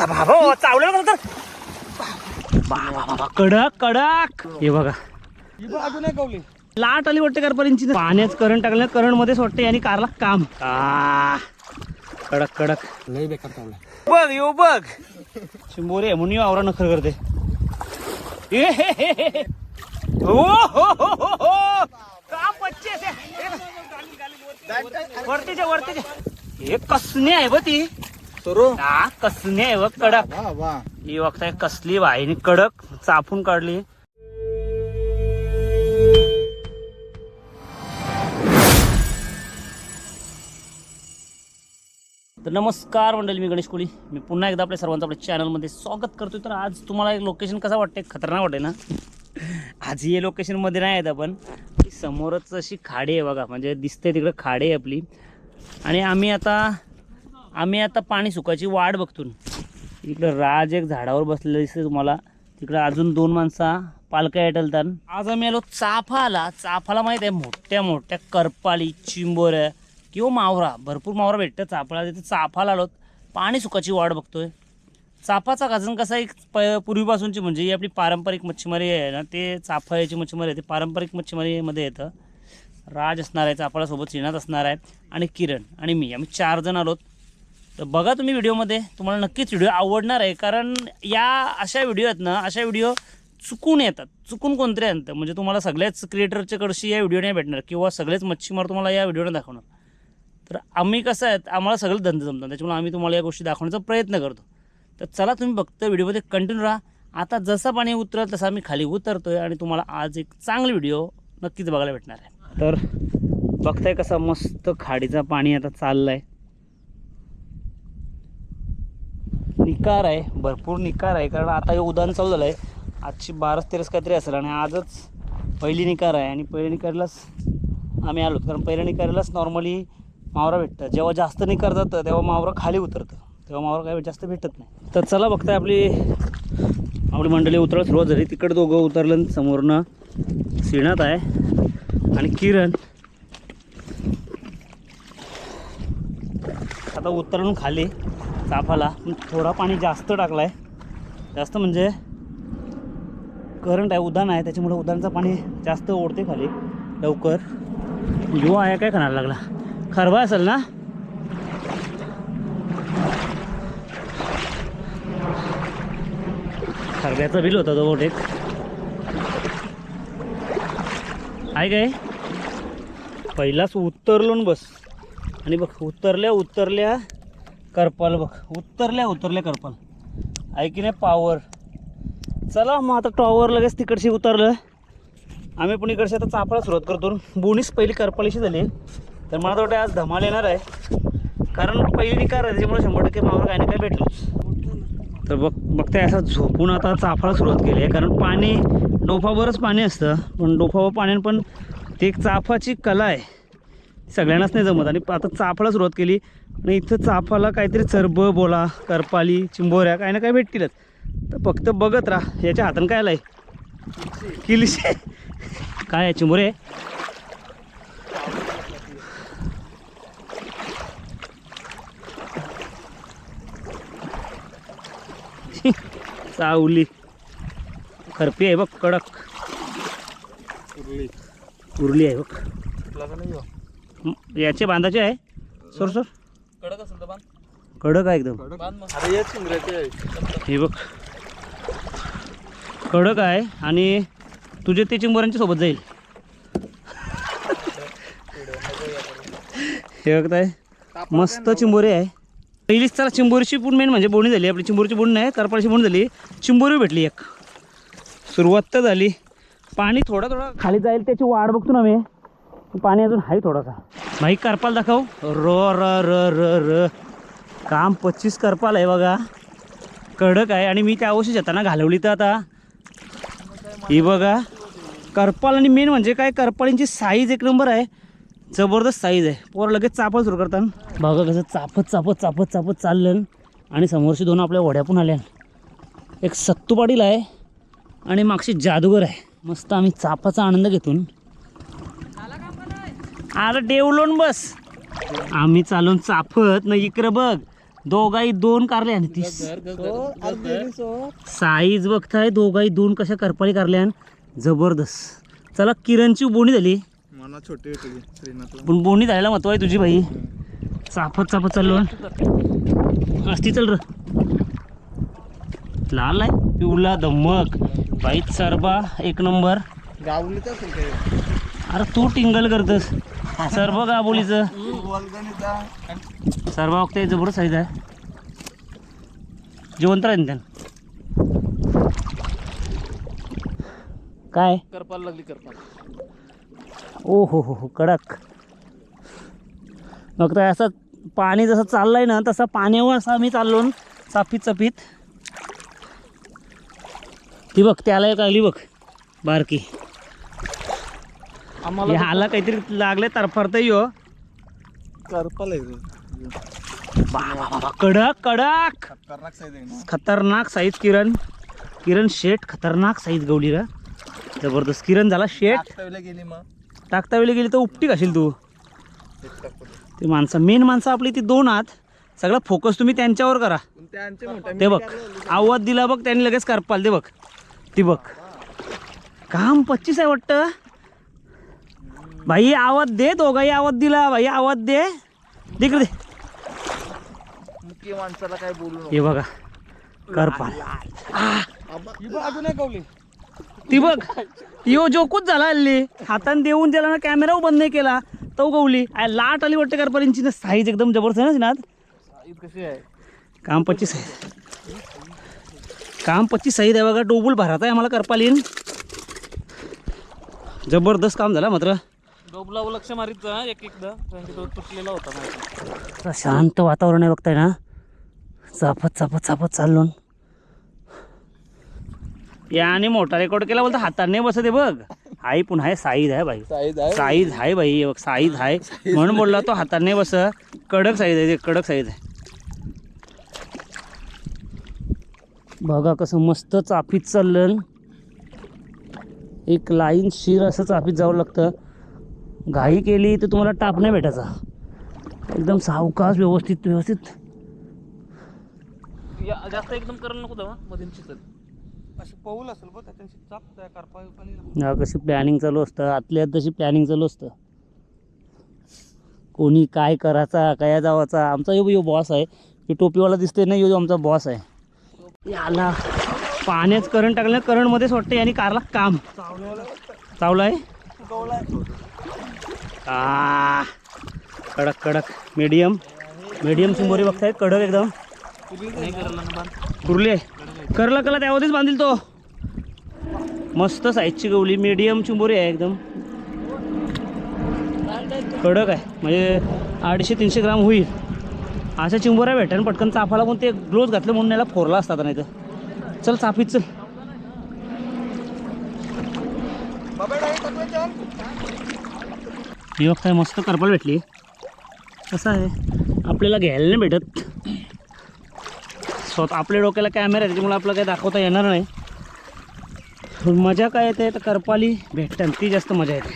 हो चावलं ना तर बाबा बाबा कडक कडक. हे बघा. अजून एक गवली लाट आली वाटते करपारींची. पाण्यात करंट टाकलं करंट मध्येच वाटते आणि कारला काम. आ, कडक कडक. लई बेकार चावला बघ येऊ बघ. शिंबोरे म्हणून येऊ आवरा नखर करते. ए, हे, हे, हे, हे. ओ, हो, हो, हो, हो. का हे कसणे आहे ब ती? सुरू हा कसणे आहे बघ कडक. वा वा ही बघताय कसली वाहिनी कडक चापून काढली. तर नमस्कार मंडळी मी गणेश कोळी. मी पुन्हा एकदा आपल्या सर्वांचं आपल्या चॅनलमध्ये स्वागत करतोय. तर आज तुम्हाला एक लोकेशन कसं वाटतंय? खतरनाक वाटते ना? आज हे लोकेशनमध्ये नाही आहेत आपण. समोरच अशी खाडी आहे बघा. म्हणजे दिसते तिकडं खाडी आहे आपली. आणि आम्ही आता आम्ही आता पाणी सुकायची वाट बघतो इकडं राज एक झाडावर बसलेलं दिसते तुम्हाला. तिकडं अजून दोन माणसं पालका येटलतात आज आम्ही आलो चाफाला. चाफाला माहीत आहे मोठ्या मोठ्या करपाली चिंबोऱ्या किंवा मावरा. भरपूर मावरा भेटतं चाफाला. तिथे चाफाला आलोत पाणी सुकाची वाट बघतोय. चाफाचा गाजन कसा एक प पूर्वीपासूनची म्हणजे ही आपली पारंपरिक मच्छीमारी आहे ना ते चाफा याची मच्छीमारी आहे ते पारंपरिक मच्छीमारीमध्ये येतं. राज असणार आहे चाफाला सोबत श्रीनाथ असणार आहे आणि किरण आणि मी. आम्ही चार जण आलोत. तर बघा तुम्ही व्हिडिओमध्ये. तुम्हाला नक्कीच व्हिडिओ आवडणार आहे. कारण या अशा व्हिडिओ आहेत ना अशा व्हिडिओ चुकून येतात. चुकून कोणतरी आणतं. म्हणजे तुम्हाला सगळ्याच क्रिएटरच्या कडशी या व्हिडिओ नाही भेटणार किंवा सगळेच मच्छीमार तुम्हाला या व्हिडिओने दाखवणार. तर आम्ही कसं आहेत आम्हाला सगळं धंदे जमतात. त्याच्यामुळे आम्ही तुम्हाला या गोष्टी दाखवण्याचा प्रयत्न करतो. तर चला तुम्ही बघता व्हिडिओमध्ये कंटिन्यू राहा. आता जसं पाणी उतरल तसं आम्ही खाली उतरतो आहे आणि तुम्हाला आज एक चांगली व्हिडिओ नक्कीच बघायला भेटणार आहे. तर बघताय कसा मस्त खाडीचा पाणी आता चाललं आहे निकार आहे भरपूर निकार आहे. कारण आता हे उदाहरण चालू झालं आहे. आजची बाराच तेरास काहीतरी असेल आणि आजच पहिली निकार आहे. आणि पहिल्या निकारलाच आम्ही आलो कारण पहिल्या निकारालाच नॉर्मली मावरा भेटतं जेव्हा जास्त निकार जातं तेव्हा मावरा खाली उतरतं. तेव्हा मावरा काही जास्त भेटत नाही. तर चला बघताय आपली आपली मंडळी उतरायला सुरुवात झाली. तिकडे दोघं उतरलं आणि समोरनं सिणात आहे आणि किरण. आता उतरून खाली. चाफाला. पण थोडा पाणी जास्त टाकला आहे जास्त म्हणजे करंट आहे उदान आहे त्याच्यामुळे उदानचं पाणी जास्त ओढते खाली लवकर. यो आहे काय खाणार लागला? खरवा असेल ना? खरब्याचा बिल होता तो बहुतेक. आहे काय? पहिलाच उतरलो बस. आणि बघ उतरल्या उतरल्या करपाल बघ. उतरल्या उतरल्या करपाल. आहे की नाही पावर चला मग आता टॉवर लगेच तिकडशी उतरलं आम्ही पण इकडशी आता चापायला सुरुवात करतो. बोनीच पहिली करपालीशी झाली तर मला तर वाटतं आज धमाल येणार आहे. कारण पहिली निकार आहे त्याच्यामुळे शंभर टक्के मावर काय ना काय भेटलोच तर बघ बघताय असं झोपून आता चाफाला सुरुवात केली आहे. कारण पाणी डोफावरच पाणी असतं. पण डोफावर पाण्यानं पण ते एक चाफाची कला आहे. सगळ्यांनाच नाही जमत. आणि आता चाफाला सुरुवात केली. आणि इथं चाफाला काहीतरी चरब बोला करपाली चिंबोऱ्या काही ना काही भेटतीलच. तर फक्त बघत राहा याच्या हातानं काय आलं आहे किलशे. काय आहे चिंबोरे? चावली. खरपी आहे बघ कडक. उरली. उरली आहे बघ. याचे बांधाचे आहे? सर सर कडक असेल तर बांध कडक आहे एकदम. हे बघ. कडक आहे आणि तुझे ते चिंबोऱ्यांच्या सोबत जाईल. हे बघताय मस्त चिंबोरी आहे. पहिलीच चला चिंबोरीची पण मेन म्हणजे बोणी झाली. आपली चिंबोरीची बोणी नाही करपाळीची बोणी झाली. चिंबोरी भेटली एक. सुरुवात तर झाली. पाणी थोडं थोडं खाली जाईल त्याची वाढ बघतो ना मी. पण पाणी अजून आहे थोडासा. भाई करपाल दाखव. र र र र र. काम पच्चीस करपाल आहे बघा. कडक आहे आणि मी त्या अवशेष येताना घालवली तर आता. ही बघा करपाल आणि मेन म्हणजे काय? करपाळींची साईज एक नंबर आहे. जबरदस्त साईज आहे. पोरं लगेच चापत सुरू करतात. बघा कसं चापत चापत चापत चापत चाललं. आणि समोरशी दोन आपल्या वड्या पण आल्या. एक सत्तू पाटील आहे आणि मागशी जादूगर आहे. मस्त आम्ही चापाचा आनंद घेतून. आलं डेवलोन बस. आम्ही चालून चाफत ना इकडं बघ. दोघाही दोन कारले आणि ती साईज बघताय दोघाही दोन कशा करपाळी कारल्यान जबरदस्त. चला किरणची बोणी झाली. मना छोटी पण बोणी झालेला महत्त्व आहे तुझी बाई. चाफत चाफत चाललो असती चल र. लाल आहे पिवला धम्मक बाई सरबा एक नंबर. काय अरे तू टिंगल करतस. सर्व गाबोलीचं सर्व वक्त जबरदस्त साईज आहे. जिवंत राहील त्यानं. काय? करपाल लागली करपाल. ओ हो हो हो कडक. मग तर असं पाणी जसं चाललंय ना तसं पाण्यावर असं आम्ही चाललो चापीत चापीत ती बघ त्याला एक आली बघ बारकी. आम्हाला हाला काहीतरी लागले तरफरता यो. करपाल कडक कडक. खतरनाक साईज खतरनाक किरण. किरण शेट खतरनाक साईज गवली रा. जबरदस्त किरण झाला शेट आत्तावीला गेली मग. टाकता वेळी गेली तर उपटी घाशील तू. ते माणसं मेन माणसं आपली ती दोन आहात. सगळा फोकस तुम्ही त्यांच्यावर करा. ते बघ आवाज दिला बघ त्यांनी लगेच करपाल. ते बघ ती बघ. काम पच्चीस आहे वाटतं. भाई आवाज दे दोघाही आवाज दिला भाई आवाज दे. तिकडे. मुख्य माणसाला काय बोलू हे बघा करपाल अजून एक गावली ती बघ यो जोकूच झाला हल्ली. हाताने देऊन त्याला ना कॅमेरा बंद नाही केला तो गवली लाट आली वाटते करपालींची ना साईज एकदम जबरदस्त आहे ना साईज कशी आहे? काम पच्चीस आहे. काम पच्चीस सही आहे बघा डोबुल भरात आहे आम्हाला करपालीन. जबरदस्त काम झालं मात्र. लक्ष मारीत जा एक एकदा. कारण की तो तुटलेला होता शांत वातावरण आहे बघताय ना. चापत चापत चापत चाललो. याने मोठा रेकॉर्ड केला बोलतो हाताने बसत आहे बघ. आई पुन्हा आहे साईज आहे भाई. साईज आहे. साईज आहे भाई हे बघ साईज आहे. म्हणून बोलला तो हाताने बस. कडक साईज आहे ते कडक साईज आहे. बघा कसं मस्त चाफीत चाललं. एक लाईन शिर असं चाफीत जावं लागतं. घाई केली तर तुम्हाला टाप नाही भेटायचा. एकदम सावकाश व्यवस्थित व्यवस्थित. या- जास्त एकदम करायला नको तेव्हा मधील चिकल अशी पाऊल असेल बघ चाप करपा हा, कशी प्लॅनिंग चालू असतं आतल्या आत तशी प्लॅनिंग चालू असतं. कोणी काय करायचा काय जावाचा आमचा यो यो बॉस आहे. की टोपीवाला दिसते ना यो यो आमचा बॉस आहे. याला पाण्यात करंट टाकलं करंटमध्येच वाटतं आणि कारला काम. चावला. आहे. आ. कडक कडक. मीडियम. मीडियम चिंबोरी बघताय. कडक एकदम. कुरले. आहे करला कला त्यावरतीच बांधील तो. मस्त साईजची गवली. मीडियम चिंबोरी आहे एकदम. कडक आहे. म्हणजे अडीचशे तीनशे ग्राम होईल. अशा चिंबोऱ्या भेटेल पटकन चाफाला पण ते ग्लोज घातलं म्हणून याला फोरला असतात नाही तर. चल चाफीत चल. ही बघताय मस्त करपाल भेटली. कसं आहे? आपल्याला घ्यायला नाही भेटत. स्वतः आपल्या डोक्याला कॅमेरा आहे त्याच्यामुळे आपलं काही दाखवता येणार नाही. मजा काय येते? तर करपाली भेटतात. ती जास्त मजा येते.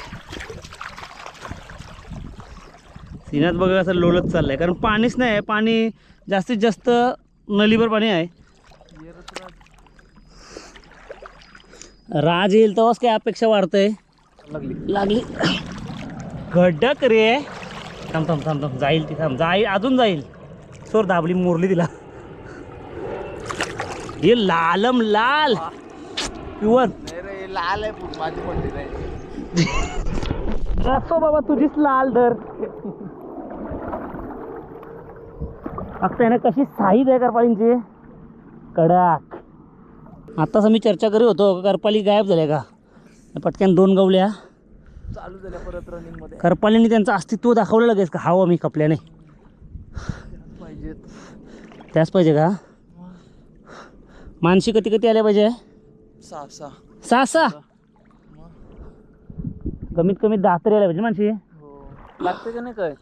सिन्यात बघा असं लोलत चाललंय. कारण पाणीच नाही आहे. पाणी जास्तीत जास्त नलीवर पाणी आहे. राज येईल तेव्हाच काय अपेक्षा वाढतंय. लागली. लागली. गड्डक रे. थांब थांब थांब थांब. जाईल ती थांब. जाईल अजून जाईल. सोर दाबली मोरली तिला. हे लालम लाल. प्युअर. रे लाल आहे असो बाबा तुझीच लाल दर फक्त आहे ना कशी साईज आहे करपाळींची कडक. आत्ताच आम्ही चर्चा करी होतो करपाली गायब झाल्या का? पटक्यान दोन गवल्या. चालू झाल्या परत रनिंगमध्ये. करपालीने त्यांचं अस्तित्व दाखवलं लगेच का? हाव आम्ही कपल्याने पाहिजेत त्याच पाहिजे का? मानशी कधी कधी आल्या पाहिजे? सहा सहा सहा सहा कमीत कमी दहा तरी आल्या पाहिजे मानशी हो. लागते का नाही काय?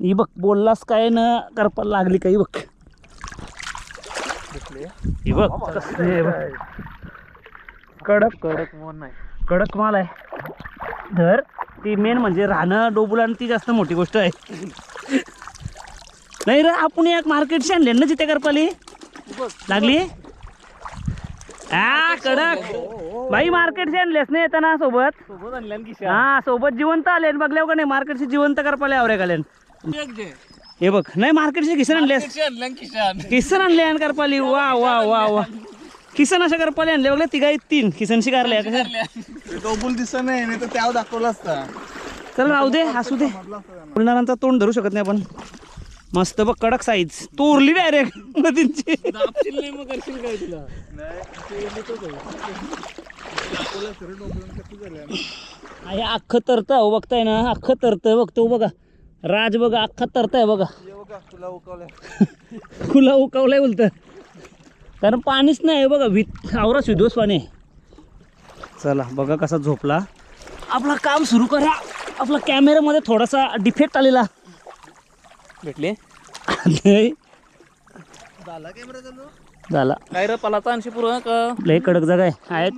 ही बघ बोललास काय ना करपाला लागली काही बघ. दिसले ही बघ. कसली आहे बघ. कडक कडक मोन नाही. कडक माल आहे. धर ती मेन म्हणजे राहणं डोबुला आणि ती जास्त मोठी गोष्ट आहे. नाही रे आपण एक मार्केटशी आणले ना जिथे करपाली? लागली? हा कडक. बाई मार्केटशी आणलेस नाही येताना सोबत? सोबत की हा सोबत जिवंत आले बघल्यावर का नाही मार्केटशी जिवंत करपाले आवरे घालेन. हे बघ नाही मार्केटशी किसन आणलेस? किसन आणले आणि करपाली. वा वा वा वा. किसन अशा करपाली आणले बघले तिघा तीन. किसन शिकारले डोबुल दिसत नाही नाही तर त्यावर दाखवलं असता. चल राहू दे असू दे. बोलणाऱ्यांचा तोंड धरू शकत नाही आपण. मस्त बघ कडक साईज तोरली डायरेक्ट नदींची. आहे. अख्खं तरतं हो बघताय ना. अख्खं तरतं बघतो बघा. राज बघा अख्खा तरताय बघा. तुला उकवलंय. खुला उकावलाय बोलतं. कारण पाणीच नाही बघा भीत आवरा विध्वस पाणी आहे. चला बघा कसा झोपला. आपला काम सुरू करा. आपला कॅमेऱ्यामध्ये थोडासा डिफेक्ट आलेला. भेटले. नाही, झाला कॅमेरा चालू? झाला. काय रे पलाचा आणशी पुरं का? लय कडक जागा आहे. आहेत.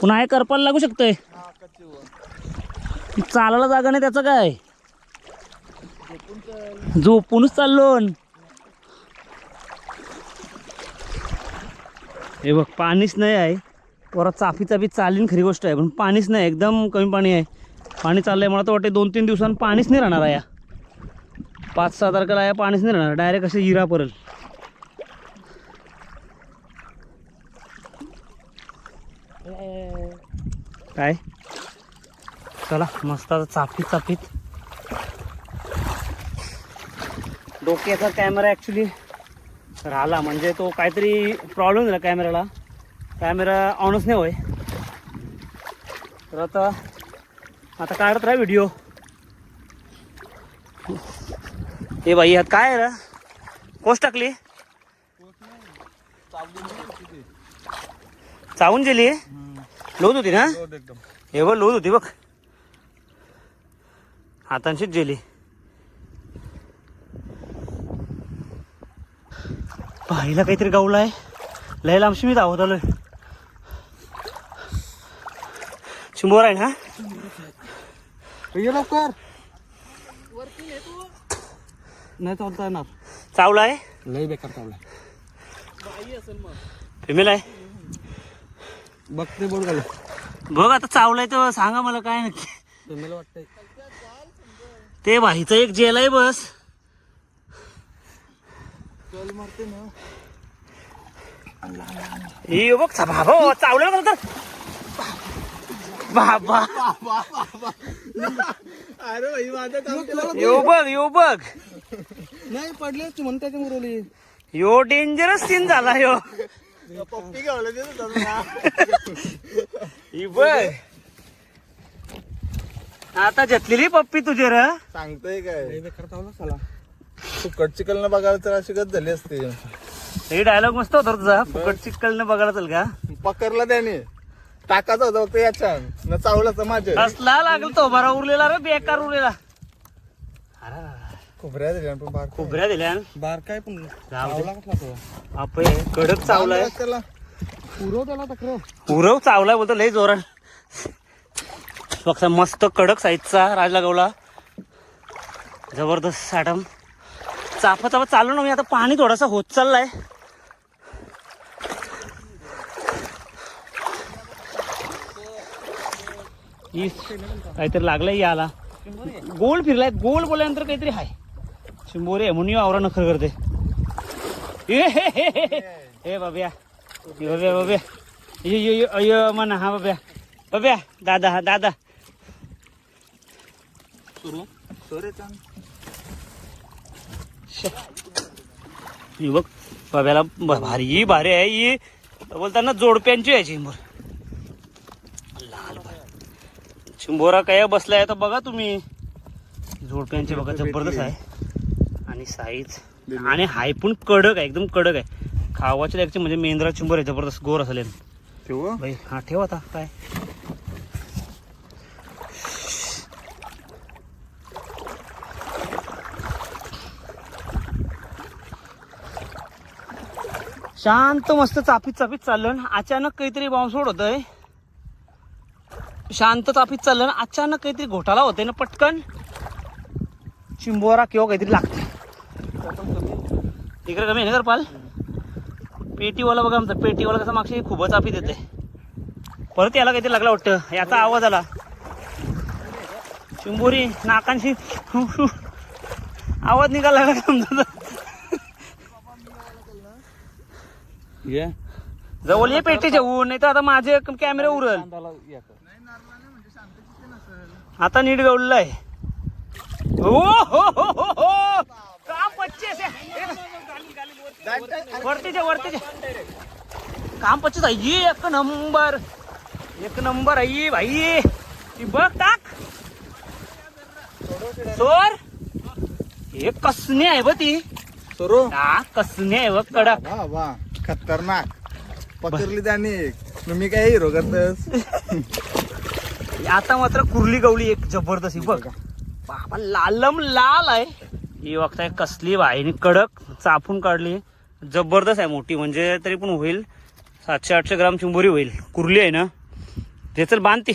पुन्हा आहे करपाला लागू शकतंय. चालायला जागा नाही त्याचं काय? झोपूनच चाललो. हे बघ पाणीच नाही आहे. परत चाफी चाफी चालीन खरी गोष्ट आहे पण पाणीच नाही एकदम कमी पाणी आहे. पाणी चाललंय मला तर वाटते दोन तीन दिवसांनी पाणीच नाही राहणार आहे या. पाच सहा तारखेला या पाणीच नाही राहणार डायरेक्ट असे हिरा परल. काय? चला मस्त आता चाफीत चाफीत. डोक्याचा कॅमेरा ॲक्च्युली राहिला. म्हणजे तो काहीतरी प्रॉब्लेम झाला कॅमेऱ्याला कॅमेरा ऑनच नाही होय. तर आता आता काढत राहा व्हिडिओ हे बाई यात काय आहे रे? कोस टाकली? चावून गेली? लोद होती ना? हे बघ लोद होती बघ. हातांशीच गेली. पाहिला काहीतरी गावलाय लय लांबशी मी धावत आलोय. चिंबोर आहे ना ये लवकर. नाही चालता येणार. चावला आहे? लय बेकार चावला फिमेल आहे? बघते बोल घाल बघ आता चावलाय तर सांगा मला काय नक्की. मला वाटतंय. ते भाईचं एक जेल आहे बस. मारते ना. हे बघ चावलं बघ तर बाबा. अरे भाई माझं बघ यो बघ. नाही पडले तू त्याच्या मुरवली यो डेंजरस सीन झाला यो. पप्पी ही बघ. आता जतलेली पप्पी तुझे र. सांगतोय काय? बेकार चावला साला तू कट चिकल न बघायला तर अशी गत झाली असते. हे डायलॉग मस्त होता तुझा फुकट चिकल बघायला चल का पकडला त्याने. टाकाचा होता फक्त याच्या न चावला तर माझ्या कसला लागल तो? बरा उरलेला रे बेकार उरलेला. खोबऱ्या दिल्या पण बार खोबऱ्या दिल्या? बार काय पण जाऊ दे. चावला कसला तो? आपे कडक चावलाय त्याला पुरव त्याला तक्र उरव चावलाय बोलतो लय जोरात. बघा मस्त कडक साईजचा राजला गवला जबरदस्त साठम चाफा चाफा चालू ना मी आता पाणी थोडासा होत चाललाय. काहीतरी लागलाय याला. गोल फिरलाय गोल बोलल्यानंतर काहीतरी हाय. शिंबोरे म्हणून आवरा नखर करते. ए हे बाब्या. ये बाब्या बाब्या. ये अय हा बाब्या. बाब्या दादा हा दादा. सुरू? ही बघ बाब्याला ब- भारी भारी आहे ही बोलताना जोडप्यांची आहे चिंबोर. लाल चिंबोरा काय बसलाय तर बघा तुम्ही. जोडप्यांचे बघा जबरदस्त आहे. आणि साईज. आणि हाय पण कडक आहे एकदम कडक आहे. खावाच्या म्हणजे मेंद्रा चिंबोर आहे जबरदस्त गोर असेल ठेवू? हा ठेव आता काय? शांत मस्त चापीत चापीत चाललं. अचानक काहीतरी बाउन्सोड होतंय. शांत चापीत चाललं. अचानक काहीतरी घोटाळा होतोय ना पटकन. चिंबोरा किंवा काहीतरी लागते तिकडे कमी आहे ना पाल पेटीवाला बघा आमचा. पेटीवाला कसं मागशी खूपच चापीत येते परत याला काहीतरी लागला वाटतं. याचा आवाज आला. चिंबोरी नाकांशी. आवाज निघाला लागला समजा ये. जवळ ये पेटीच्या ऊन नाही तर आता माझे कॅमेरा उरल. आता नीट गवललाय हो हो हो हो हो. का पच्चीस आहे? वरतीचे वरतीचे. काम पच्चीस आहे. एक नंबर एक नंबर आहे भाई. ती बघ टाक. सोर. हे कसणे आहे ब ती. सरो. हा कसणे आहे बघ कडक. खतरनाक. पकडली त्याने तुम्ही काय हिरो करतस आता मात्र कुर्ली गवली एक जबरदस्त ही बघ. बाबा लालम लाल आहे. ही बघताय कसली वाहिनी कडक चापून काढली. जबरदस्त आहे मोठी. म्हणजे तरी पण होईल. सातशे आठशे ग्राम चिंबोरी होईल. कुर्ली आहे ना? ते चल बांधते.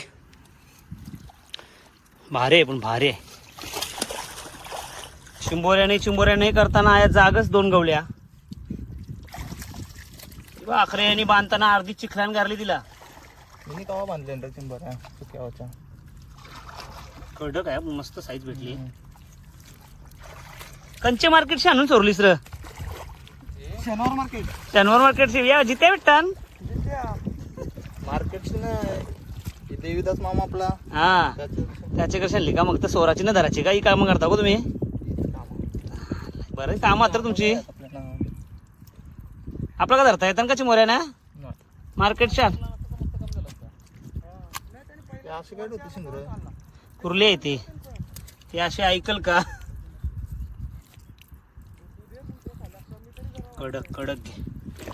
भारी आहे पण भारी आहे. चिंबोऱ्याने चिंबोऱ्या नाही करताना या जागच दोन गवल्या आखरे बांधताना अर्धी चिखलान गारली तिला. मी कवा बांधले रे चिंबर चुक्यावरच्या कडक आहे मस्त साईज भेटली. कंचे मार्केटशी आणून चोरलीस र. शनिवार मार्केट शनिवार मार्केटशी या जिथे भेटतान मार्केट देवीदास मामा आपला. हा. त्याचं त्याचे कशाली का? मग तर सोराची ना धराची का? ही कामं करता का तुम्ही? बरं काम तर तुमची. आपल्याला आपलं का धरता येतात का चिमोऱ्या ना? ते होती शिंगर? कुर्ली आहे ती. ती अशी ऐकल का? कडक कडक घे.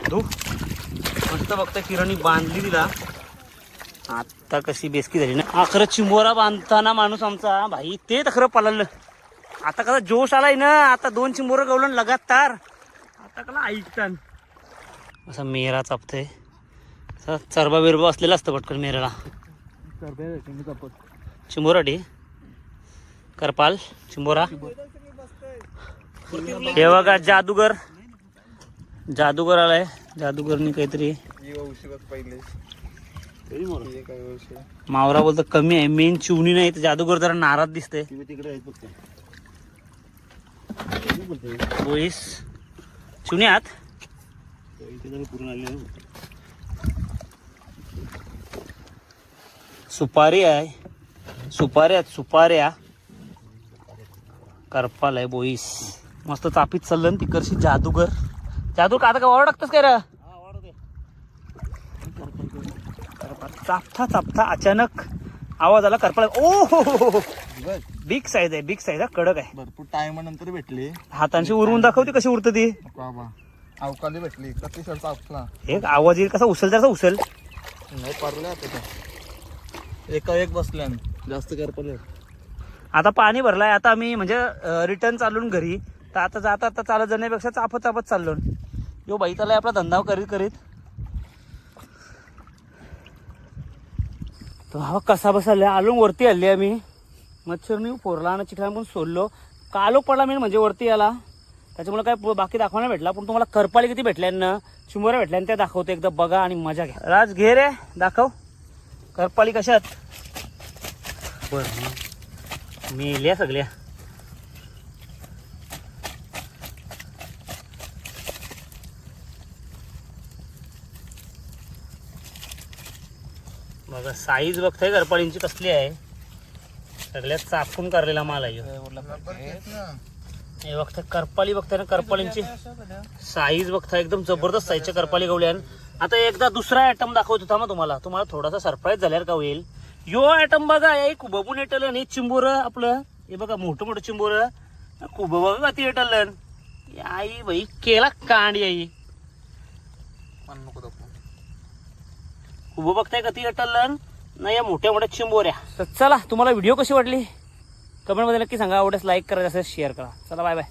धू. मस्त बघता किरणी बांधली तिला. आता कशी बेसकी झाली ना. आखरं चिंबोरा बांधताना माणूस आमचा भाई ते तर खरं पळालं. आता कसा जोश आलाय ना आता दोन चिंबोरं गवलं लगातार. आता कला ऐकतान. असा मेरा चापतंय. असा चरबा बिरबा असलेला असतं पटकन मेराला. चिंबोराडी करपाल चिंबोरा. हे बघा जादूगर. जादूगर आलाय. जादूगरनी काहीतरी मावरा बोलतो कमी आहे. मेन चिवणी नाही तर जादूगर जरा नाराज दिसते आहेत बोईस. चिवणी आत सुपारी आहे. सुपारी आहेत सुपाऱ्या करपाल आहे बोईस. मस्त चापीत चाललं तिकडची जादूगर. जादू का आता का वावर टाकतस काय रे. चापता चापता अचानक आवाज आला करपाल. ओ हो हो बिग साईज आहे बिग साईज आहे. कडक आहे. भरपूर टाइम नंतर भेटली. हातांशी उरवून दाखवते कशी उरतं ती. अवकाली भेटली कती शर्ट आपला. एक आवाज येईल कसा? उचल त्याचा उचल नाही पडले आता एका एक बसल्या जास्त करपले आता पाणी भरलाय. आता आम्ही म्हणजे रिटर्न चालून घरी. तर आता जाता आता चालत जाण्यापेक्षा चापत चापत चाललो यो बाई चाललाय आपला धंदा करीत करीत. तर हा कसा बसला आलो वरती आली आम्ही. मच्छरनी पोरला आणि चिखला पण सोडलो. कालो पडला मी म्हणजे वरती आला त्याच्यामुळे काय बाकी दाखवायला भेटला पण तुम्हाला करपाली किती भेटल्यानं चिंबोऱ्या भेटल्या त्या दाखवतो एकदा बघा आणि मजा घ्या. राज घे रे दाखव. करपाली कशात? बरं मेल्या सगळ्या. बघा साईज बघताय करपाळींची कसली आहे. सगळ्यात चापून काढलेला माल आहे. हे बघताय करपाली बघताय ना करपाळींची साईज बघताय एकदम जबरदस्त साईजच्या करपाली गवल्यान आता एकदा दुसरा आयटम दाखवत होता मग तुम्हाला. तुम्हाला थोडासा सरप्राईज झाल्यावर का होईल? यो आयटम बघा एक बबून येटलं आणि चिंबोर आपलं. हे बघा मोठं मोठं चिंबोर. खूप बघा ती येटलं? आई बाई केला कांडी आई. उभं बघताय का ती अटलन ना या मोठ्या मोठ्या चिंबोऱ्या. तर चला तुम्हाला व्हिडिओ कशी वाटली? कमेंटमध्ये नक्की सांगा. आवडेस लाईक करा तसेच शेअर करा. चला बाय बाय